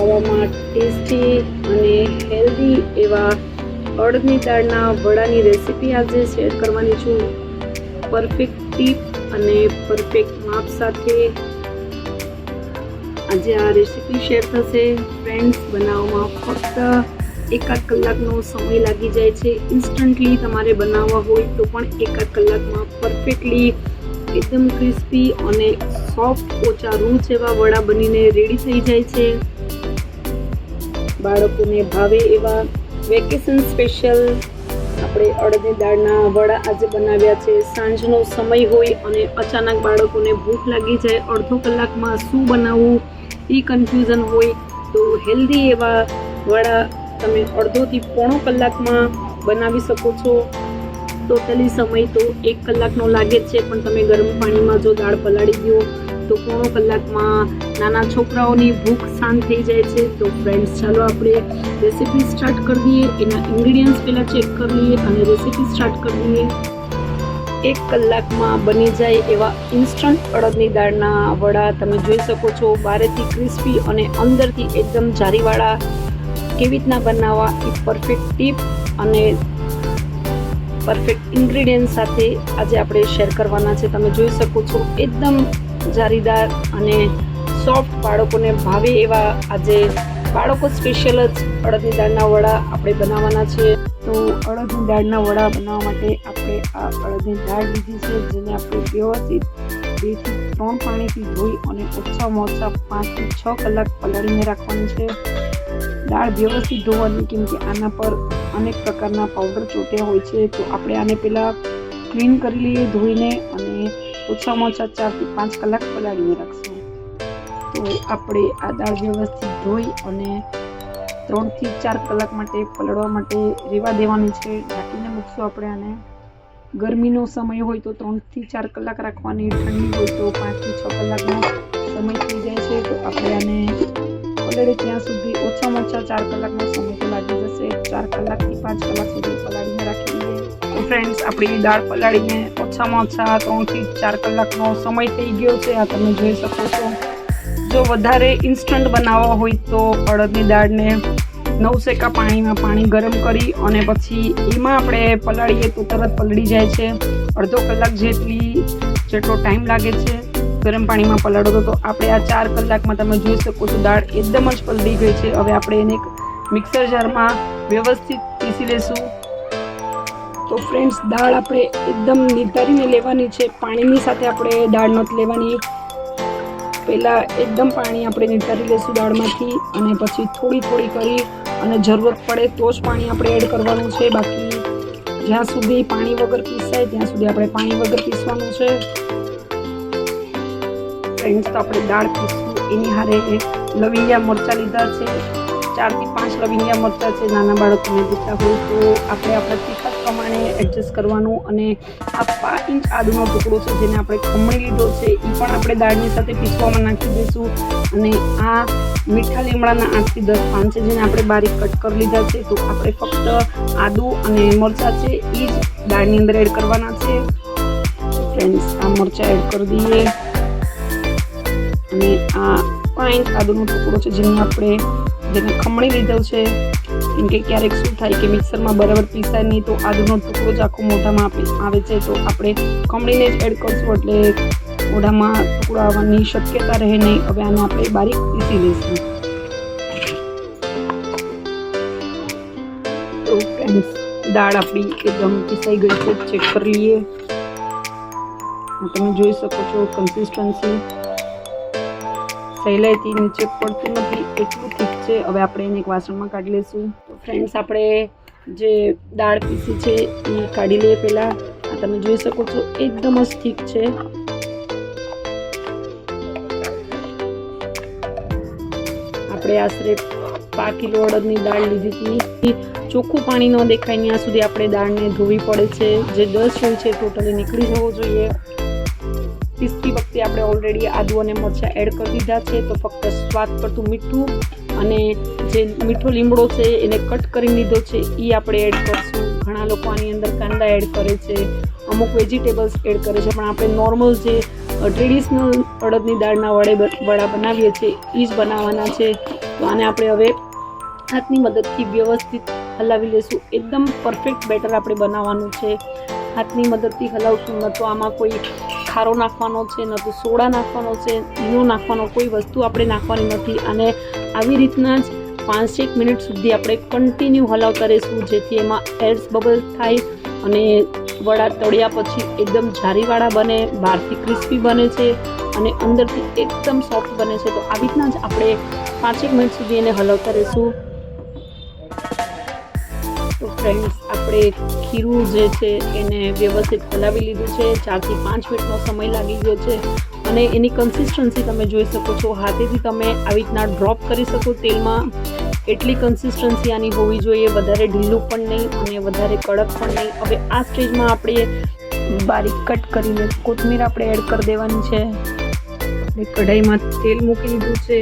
ખાવામાં ટેસ્ટી અને હેલ્ધી એવા અડદની દાળના વડાની રેસીપી આજે શેર કરવાની છું. પરફેક્ટ ટીપ અને પરફેક્ટ માપ સાથે આજે આ રેસીપી શેર થશે. ફ્રેન્ડ્સ બનાવવામાં ફક્ત એકાદ કલાકનો સમય લાગી જાય છે. ઇન્સ્ટન્ટલી તમારે બનાવવા હોય તો પણ એકાદ કલાકમાં પરફેક્ટલી એકદમ ક્રિસ્પી અને સોફ્ટ ઓછા રૂ જેવા વડા બનીને રેડી થઈ જાય છે. બાળકોને ભાવે એવા વેકેશન સ્પેશિયલ આપણે અડદની દાળના વડા આજે બનાવ્યા છે. સાંજનો સમય હોય અને અચાનક બાળકોને ભૂખ લાગી જાય, અડધો કલાકમાં શું બનાવવું એ કન્ફ્યુઝન હોય તો હેલ્ધી એવા વડા તમે અડધોથી પોણો કલાકમાં બનાવી શકો છો. ટોટલી સમય તો એક કલાકનો લાગે છે, પણ તમે ગરમ પાણીમાં જો દાળ પલાળી દો તો પોણો કલાકમાં નાના છોકરાઓની ભૂખ શાંત થઈ જાય છે. તો ફ્રેન્ડ્સ ચાલો આપણે રેસીપી સ્ટાર્ટ કરી દઈએ. એના ઇન્ગ્રીડિયન્ટ્સ પહેલાં ચેક કરી લઈએ અને રેસીપી સ્ટાર્ટ કરી દઈએ. એક કલાકમાં બની જાય એવા ઇન્સ્ટન્ટ અડદની દાળના વડા. તમે જોઈ શકો છો બહારેથી ક્રિસ્પી અને અંદરથી એકદમ જારીવાળા કેવી રીતના બનાવવા એ પરફેક્ટ ટીપ અને પરફેક્ટ ઇન્ગ્રીડિયન્ટ સાથે આજે આપણે શેર કરવાના છે. તમે જોઈ શકો છો, એકદમ જારીદાર અને સોફ્ટ બાળકોને ભાવે એવા આજે બાળકો સ્પેશિયલ જ અડદની દાળના વડા આપણે બનાવવાના છે. તો અડદની દાળના વડા બનાવવા માટે આપણે આ અડદની દાળ લીધી છે, જેને આપણે વ્યવસ્થિત બેથી ત્રણ પાણીથી ધોઈ અને ઓછામાં ઓછા પાંચથી છ કલાક પલાળીને રાખવાની છે. દાળ વ્યવસ્થિત ધોવાની કેમ કે આના પર અનેક પ્રકારના પાવડર ચોટ્યા હોય છે, તો આપણે આને પહેલાં ક્લીન કરી લઈએ ધોઈને અને ઓછામાં ઓછા ચારથી પાંચ કલાક પલાળીને રાખશું. તો આપણે આ દાળ વ્યવસ્થિત ધોઈ અને ત્રણથી ચાર કલાક માટે પલળવા માટે રેવા દેવાની છે. ઢાંકીને મૂકશું આપણે આને. ગરમીનો સમય હોય તો ત્રણથી ચાર કલાક રાખવાની, ઠંડી હોય તો પાંચથી છ કલાકનો સમય થઈ જાય છે. તો આપણે આને પલળે ત્યાં સુધી ઓછામાં ઓછા ચાર કલાકનો સમય લાગી જશે. ચાર કલાકથી પાંચ કલાક સુધી પલાળીને રાખી દઈએ ફ્રેન્ડ્સ આપણી દાળ પલાળીને ઓછામાં ઓછા ત્રણથી ચાર કલાકનો સમય થઈ ગયો છે. આ તમે જોઈ શકો છો. જો વધારે ઇન્સ્ટન્ટ બનાવવા હોય તો અડદની દાળને નવસેકા પાણીમાં પાણી ગરમ કરી અને પછી એમાં આપણે પલાળીએ તો તરત પલળી જાય છે. અડધો કલાક જેટલી જેટલો ટાઈમ લાગે છે. ગરમ પાણીમાં પલાળો તો આપણે આ ચાર કલાકમાં તમે જોઈ શકો છો. દાળ એકદમ જ પલળી ગઈ છે. હવે આપણે એને મિક્સર જારમાં વ્યવસ્થિત પીસી લેશું. તો ફ્રેન્ડ્સ દાળ આપણે એકદમ નિતારીને લેવાની છે. પાણીની સાથે આપણે દાળ નથી લેવાની. પહેલાં એકદમ પાણી આપણે નિતારી લેશું દાળમાંથી અને પછી થોડી થોડી કરી અને જરૂરત પડે તો જ પાણી આપણે એડ કરવાનું છે. બાકી જ્યાં સુધી પાણી વગર પીસાય, ત્યાં સુધી આપણે પાણી વગર પીસવાનું છે. ફ્રેન્ડ્સ તો આપણે દાળ પીસવું એની હારે લવિંગિયા મરચાં લીધા છે. ચારથી પાંચ લવિંગિયા મરચાં છે નાના બાળકોને દીધા હોય તો આપણે આપણા તીખા પ્રમાણે એડજસ્ટ કરવાનું અને આ પાંચ ઇંચ આદુનો ટુકડો છે જેને આપણે ખમણી લીધો છે, એ પણ આપણે દાળની સાથે પીસવામાં નાખી દઈશું. અને આ મીઠા લીમડાના આઠથી દસ પાન છે જેને આપણે બારીક કટ કરી લીધા છે. તો આપણે ફક્ત આદુ અને મરચાં છે એ જ દાળની અંદર એડ કરવાના છે. ફ્રેન્ડ્સ આ મરચાં એડ કરી દઈએ. અને આ પાંચ આદુનો ટુકડો છે જેને આપણે જેને ખમણી લીધો છે, કેમ કે ક્યારેક શું થાય કે મિક્સરમાં બરાબર પીસાય નહીં, તો આદુનો ટુકડો જ આખો મોઢામાં આવે છે. તો આપણે ખમણીને જ એડ કરશું એટલે મોઢામાં ટુકડો આવવાની શક્યતા રહે નહીં. હવે આને આપણે બારીક પીસી લઈશું. તો ફ્રેન્ડ્સ દાળ આપણી એકદમ પીસાઈ ગઈ છે. ચેક કરી લઈએ. તમે જોઈ શકો છો કન્સિસ્ટન્સી સહેલાઈથી નીચે પડતું નથી, એટલું ઠીક છે. હવે આપણે એને એક વાસણમાં કાઢી લઈશું તો ફ્રેન્ડ્સ આપણે જે દાળ પીસી છે એ કાઢી લઈએ પહેલાં. તમે જોઈ શકો છો, એકદમ જ ઠીક છે. આપણે આશરે પાંચ કિલો અડદની દાળ લીધી હતી. ચોખ્ખું પાણી ન દેખાય, ત્યાં સુધી આપણે દાળને ધોવી પડે છે. જે દસ હોય છે ટોટલી નીકળી જવો જોઈએ. પીસતી વખતે આપણે ઓલરેડી આદુ અને મરચાં એડ કરી દીધા છે, તો ફક્ત સ્વાદ પડતું મીઠું અને જે મીઠો લીમડો છે એને કટ કરી લીધો છે એ આપણે એડ કરીશું. ઘણા લોકો આની અંદર કાંદા એડ કરે છે, અમુક વેજીટેબલ્સ એડ કરે છે, પણ આપણે નોર્મલ જે ટ્રેડિશનલ અડદની દાળના વડે વડા બનાવીએ છીએ એ જ બનાવવાના છે. તો આને આપણે હવે હાથની મદદથી વ્યવસ્થિત હલાવી લેશું. એકદમ પરફેક્ટ બેટર આપણે બનાવવાનું છે. હાથની મદદથી હલાવશું, ન તો આમાં કોઈ ખારો નાખવાનો છે, ન તો સોડા નાખવાનો છે, ઈનો નાખવાનો, કોઈ વસ્તુ આપણે નાખવાની નથી. અને આવી રીતના જ પાંચેક મિનિટ સુધી આપણે કન્ટિન્યુ હલાવતા રહીશું જેથી એમાં એર્સ બબલ થાય અને વડા તળ્યા પછી એકદમ જારીવાળા બને, બહારથી ક્રિસ્પી બને છે અને અંદરથી એકદમ સોફ્ટ બને છે. તો આવી રીતના જ આપણે પાંચેક મિનિટ સુધી એને હલાવતા તો ફ્રેન્ડ્સ, આપણે ખીરું જે છે એને વ્યવસ્થિત હલાવી લીધું છે. ચારથી પાંચ મિનિટનો સમય લાગી ગયો છે અને એની કન્સિસ્ટન્સી તમે જોઈ શકો છો. હાથેથી તમે આવી રીતના ડ્રોપ કરી શકો તેલમાં. એટલી કન્સિસ્ટન્સી આની હોવી જોઈએ. વધારે ઢીલું પણ નહીં અને વધારે કડક પણ નહીં. હવે આ સ્ટેજમાં આપણે બારીક કટ કરીને કોથમીર આપણે એડ કરી દેવાની છે. આપણે કઢાઈમાં તેલ મૂકી દીધું છે.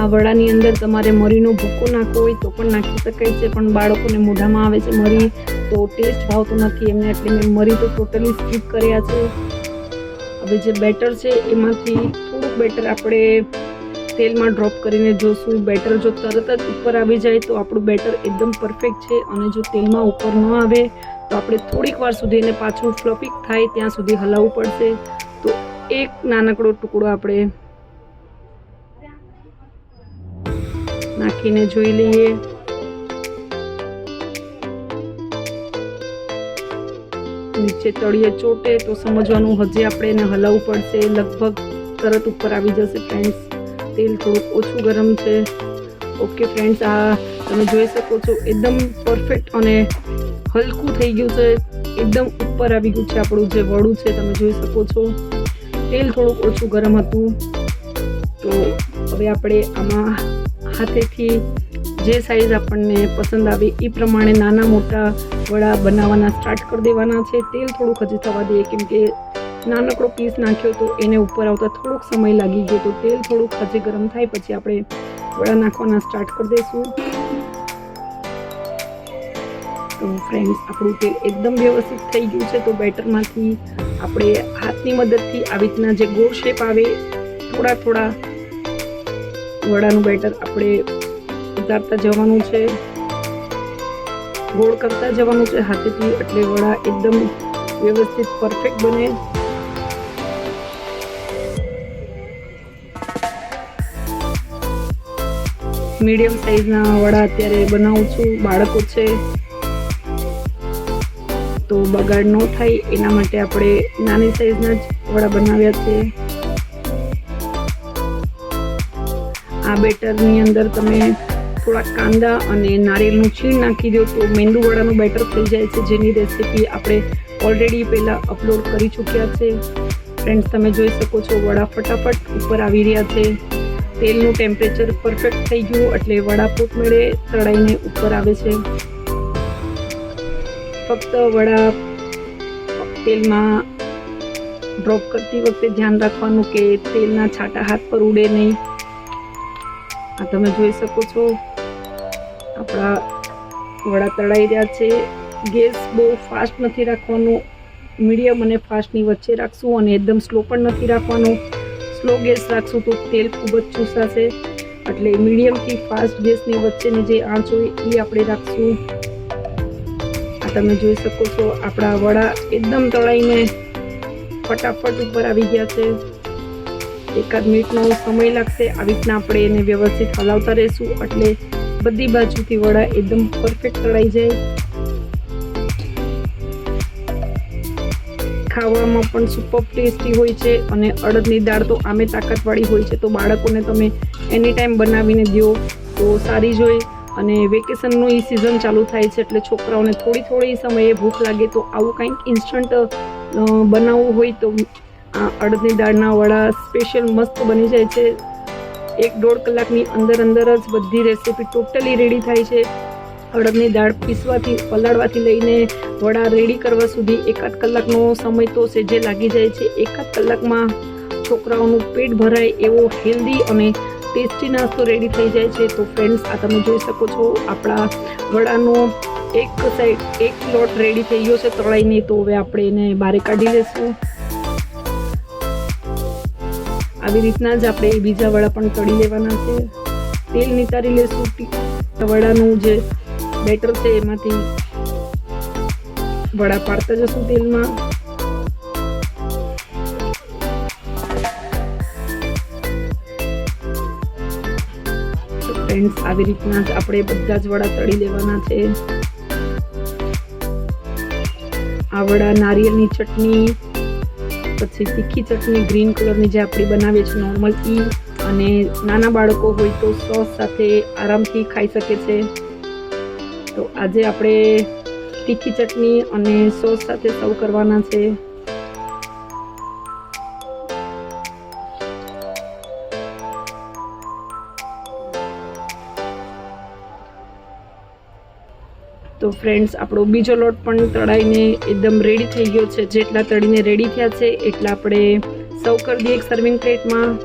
આ વડાની અંદર તમારે મરીનો ભૂકો નાખવો હોય તો પણ નાખી શકાય છે, પણ બાળકોને મોઢામાં આવે છે મરી, તો ટેસ્ટ ભાવતો નથી. એમને એટલે મેં મરી તો ટોટલી સ્કીપ કર્યા છે. હવે જે બેટર છે, એમાંથી થોડુંક બેટર આપણે તેલમાં ડ્રોપ કરીને જોશું. બેટર જો તરત જ ઉપર આવી જાય તો આપણું બેટર એકદમ પરફેક્ટ છે અને જો તેલમાં ઉપર ન આવે તો આપણે થોડીક વાર સુધી એને પાછું ફ્લફિક થાય, ત્યાં સુધી હલાવવું પડશે. તો એક નાનકડો ટુકડો આપણે નાખીને જોઈ લઈએ. નીચે તળિયે ચોટે તો સમજવાનું હજી આપણે એને હલાવવું પડશે. લગભગ તરત ઉપર આવી જશે ફ્રેન્ડ્સ. તેલ થોડુંક ઓછું ગરમ છે. ઓકે ફ્રેન્ડ્સ, આ તમે જોઈ શકો છો, એકદમ પરફેક્ટ અને હલકું થઈ ગયું છે. એકદમ ઉપર આવી ગયું છે આપણું જે વડું છે, તમે જોઈ શકો છો. તેલ થોડુંક ઓછું ગરમ હતું. તો હવે આપણે આમાં હાથેથી જે સાઈઝ આપણને પસંદ આવે એ પ્રમાણે નાના મોટા વડા બનાવવાના સ્ટાર્ટ કરી દેવાના છે. તેલ થોડુંક હજી થવા દઈએ, કેમ કે નાનકડો પીસ નાખ્યો તો એને ઉપર આવતા થોડોક સમય લાગી ગયો તો તેલ થોડુંક હજી ગરમ થાય પછી આપણે વડા નાખવાના સ્ટાર્ટ કરી દઈશું. તો ફ્રેન્ડ્સ આપણું તેલ એકદમ વ્યવસ્થિત થઈ ગયું છે તો બેટરમાંથી આપણે હાથની મદદથી આવી રીતના જે ગોળ શેપ આવે થોડા થોડા વડાનું બેટર આપણે ઉતારતા જવાનું છે. ગોળ કરતા જવાનું છે હાથેથી, એટલે વડા એકદમ વ્યવસ્થિત પરફેક્ટ બને. મીડિયમ સાઈઝના વડા અત્યારે બનાવું છું, બાળકો છે. તો બગાડ ન થાય, એના માટે આપણે નાની સાઈઝના જ વડા બનાવ્યા છે. આ બેટરની અંદર તમે થોડા કાંદા અને નારિયેળનું છીણ નાખી દો તો મેંદુવડાનું બેટર થઈ જાય છે, જેની રેસીપી આપણે ઓલરેડી પહેલાં અપલોડ કરી ચૂક્યા છે. ફ્રેન્ડ્સ તમે જોઈ શકો છો વડા ફટાફટ ઉપર આવી રહ્યા છે. તેલનું ટેમ્પરેચર પરફેક્ટ થઈ ગયું એટલે વડા પોતમેળે તળાઈને ઉપર આવે છે. ફક્ત વડા તેલમાં ડ્રોપ કરતી વખતે ધ્યાન રાખવાનું કે તેલના છાંટા હાથ પર ઉડે નહીં. આ તમે જોઈ શકો છો. આપણા વડા તળાઈ રહ્યા છે. ગેસ બહુ ફાસ્ટ નથી રાખવાનો. મીડિયમ અને ફાસ્ટની વચ્ચે રાખશું અને એકદમ સ્લો પણ નથી રાખવાનો. સ્લો ગેસ રાખશું તો તેલ ખૂબ જ ચૂસાશે. એટલે મીડિયમથી ફાસ્ટ ગેસની વચ્ચેની જે આંચ હોય એ આપણે રાખશું. આ તમે જોઈ શકો છો આપણા વડા એકદમ તળાઈને ફટાફટ ઉપર આવી ગયા છે. એકાદ મિનિટનો સમય લાગશે. આવી રીતના આપણે એને વ્યવસ્થિત હલાવતા રહીશું. એટલે બધી બાજુથી વડા એકદમ પરફેક્ટ તળાઈ જાય. ખાવામાં પણ સુપર ટેસ્ટી હોય છે અને અડદની દાળ તો આમે તાકાતવાળી હોય છે. તો બાળકોને તમે એની ટાઈમ બનાવીને દો તો સારી જ હોય. અને વેકેશનનું એ સિઝન ચાલુ થાય છે એટલે છોકરાઓને થોડી થોડી સમયે ભૂખ લાગે તો આવું કંઈક ઇન્સ્ટન્ટ બનાવવું હોય તો આ અડદની દાળના વડા સ્પેશિયલ મસ્ત બની જાય છે. એક દોઢ કલાકની અંદર અંદર જ બધી રેસીપી ટોટલી રેડી થાય છે. અડદની દાળ પીસવાથી, પલાળવાથી લઈને વડા રેડી કરવા સુધી એકાદ કલાકનો સમય તો સેજે લાગી જાય છે. એકાદ કલાકમાં છોકરાઓનું પેટ ભરાય એવો હેલ્ધી અને ટેસ્ટી નાસ્તો રેડી થઈ જાય છે. તો ફ્રેન્ડ્સ આ તમે જોઈ શકો છો, આપણા વડાનો એક સાઈડ એક લોટ રેડી થઈ ગયો છે તળાઈને. તો હવે આપણે એને બહાર કાઢી લઈશું આવી રીતના જ આપણે બીજા વડા પણ તળી લેવાના છે. તેલ નિતારી લેશું વડાનું જે બેટર છે એમાંથી વડા પાડતા જશું તેલમાં. ફ્રેન્ડ્સ આવી રીતના જ આપણે બધા જ વડા તળી લેવાના છે. આ વડા નારિયેળની ચટણી પછી તીખી ચટણી, ગ્રીન કલરની જે આપણી બનાવીએ છીએ નોર્મલ ઈ અને નાના બાળકો હોય તો સોસ સાથે આરામથી ખાઈ શકે છે. તો આજે આપણે તીખી ચટણી અને સોસ સાથે સર્વ કરવાના છે. તો ફ્રેન્ડ્સ આપણો બીજો લોટ પણ તળાઈને એકદમ રેડી થઈ ગયો છે. જેટલા તળીને રેડી થયા છે, એટલા આપણે સર્વ કરી દઈએ એક સર્વિંગ પ્લેટમાં.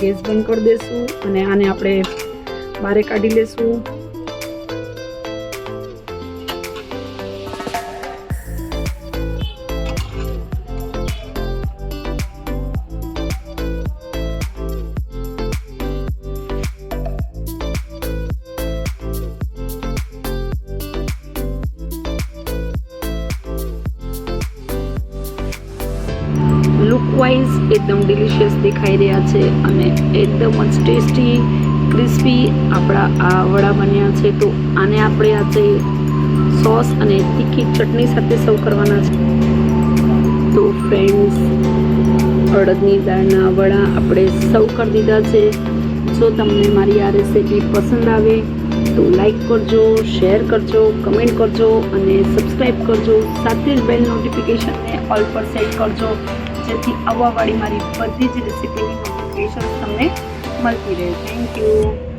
ગેસ બંધ કરી દઈશું અને આને આપણે બારે કાઢી લેશું. વાઇઝ એકદમ ડિલિશિયસ દેખાઈ રહ્યા છે અને એકદમ જ ટેસ્ટી ક્રિસ્પી આપણા આ વડા બન્યા છે. તો આને આપણે આજે સોસ અને તીખી ચટણી સાથે સર્વ કરવાના છે. તો ફ્રેન્ડ્સ અડદની દાળના વડા આપણે સર્વ કરી દીધા છે. જો તમને મારી આ રેસીપી પસંદ આવે, તો લાઈક કરજો શેર કરજો કમેન્ટ કરજો અને સબસ્ક્રાઈબ કરજો. સાથે જ બેલ નોટિફિકેશનને ઓલ પર સેટ કરજો. જેથી આવવાવાળી મારી બધી જ રેસીપીની નોટિફિકેશન તમને મળતી રહે. Thank you